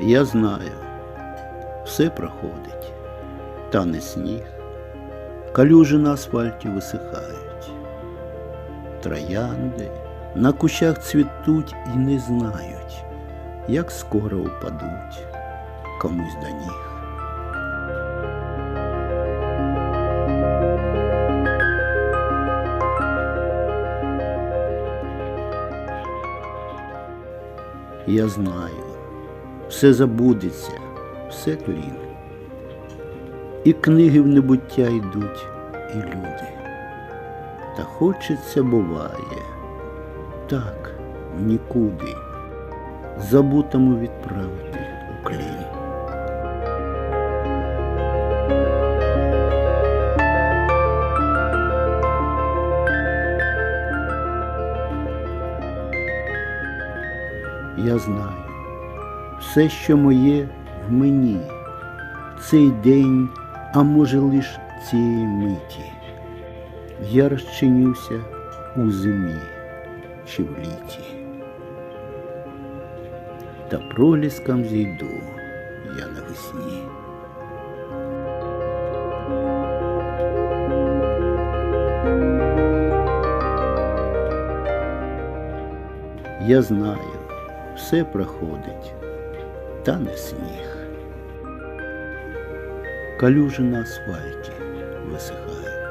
Я знаю, все проходить, тане сніг, калюжі на асфальті висихають. Троянди на кущах цвітуть і не знають, як скоро упадуть комусь до ніг. Я знаю, все забудеться, все тлін. І книги в небуття йдуть, і люди. Та хочеться буває, так, нікуди, забутому відправити у клін. Я знаю, все, що моє в мені, цей день, а може лиш цієї миті. Я розчинюся у зимі чи в літі. Та проліском зійду я навесні. Я знаю, все проходить, та не сніг. калюжи на асфальті висихають.